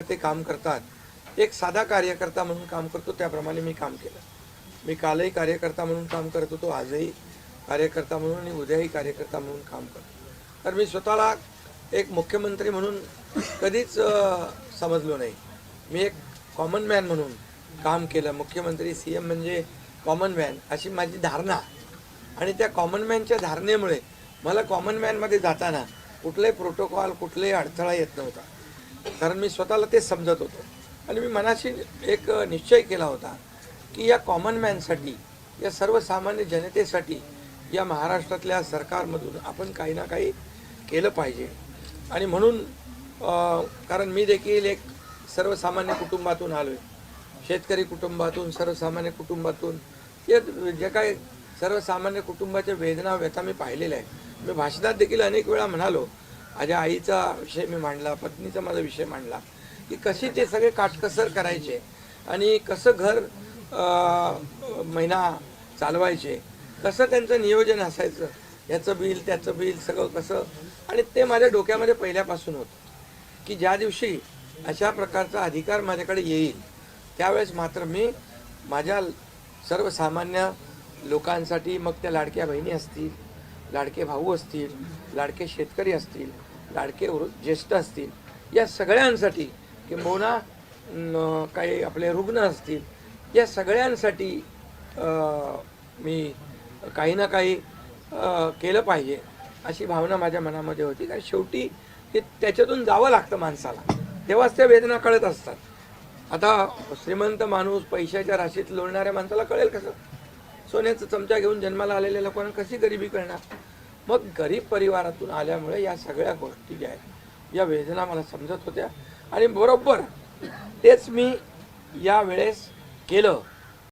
ते काम करतात. एक साधा कार्यकर्ता म्हणून काम करतो त्याप्रमाणे मी काम केलं. मी कालही कार्यकर्ता म्हणून काम करत होतो आजही कार्यकर्ता म्हणून आणि उद्याही कार्यकर्ता म्हणून काम करतो. तर मी स्वतःला एक मुख्यमंत्री म्हणून कधीच समजलो नाही. मी एक कॉमन मॅन म्हणून काम केलं. मुख्यमंत्री सी एम म्हणजे कॉमन मॅन अशी माझी धारणा. आणि त्या कॉमन मॅनच्या धारणेमुळे मला कॉमन मॅनमध्ये जाताना कुठलाही प्रोटोकॉल कुठलाही अडथळा येत नव्हता. कारण मी स्वतःला ते समजत होतो. आणि मी मनाशी एक निश्चय केला होता की या कॉमन मॅनसाठी या सर्वसामान्य जनतेसाठी या महाराष्ट्रातल्या सरकारमधून आपण काही ना काही केलं पाहिजे. आणि म्हणून कारण मी देखील एक सर्वसामान्य कुटुंबातून आलो आहे शेतकरी कुटुंबातून सर्वसामान्य कुटुंबातून हे जे काही सर्वसामान्य कुटुंबाच्या वेदना व्यथा मी पाहिलेल्या आहे मी भाषणात देखील अनेक वेळा म्हणालो माझ्या आईचा विषय मी मांडला पत्नीचा माझा विषय मांडला की कशी ते सगळे काटकसर करायचे आणि कसं घर महिना चालवायचे कसं त्यांचं नियोजन असायचं याचं बिल त्याचं बिल सगळं कसं? आणि ते माझ्या डोक्यामध्ये पहिल्यापासून होतं की ज्या दिवशी अशा प्रकारचा अधिकार माझ्याकडे येईल त्यावेळेस मात्र मी माझ्या सर्वसामान्य लोकांसाठी मग त्या लाडक्या बहिणी असतील लाडके भाऊ असतील लाडके शेतकरी असतील लाडके ज्येष्ठ असतील या सगळ्यांसाठी किंबहुना काही आपले रुग्ण असतील या सगळ्यांसाठी मी काही ना काही केलं पाहिजे अशी भावना माझ्या मनामध्ये होती. कारण शेवटी ते त्याच्यातून जावं लागतं माणसाला. तेव्हाच त्या वेदना कळत असतात. आता श्रीमंत माणूस पैशाच्या राशीत लोळणाऱ्या माणसाला कळेल कसं? सोन्याचा चमचा घेऊन जन्माला आलेल्या लोकांना कशी गरिबी करणार? मग गरीब परिवारातून आल्यामुळे या सगळ्या गोष्टी ज्या आहेत या वेदना मला समजत होत्या. आणि बरोबर तेच मी या वेळेस केलं.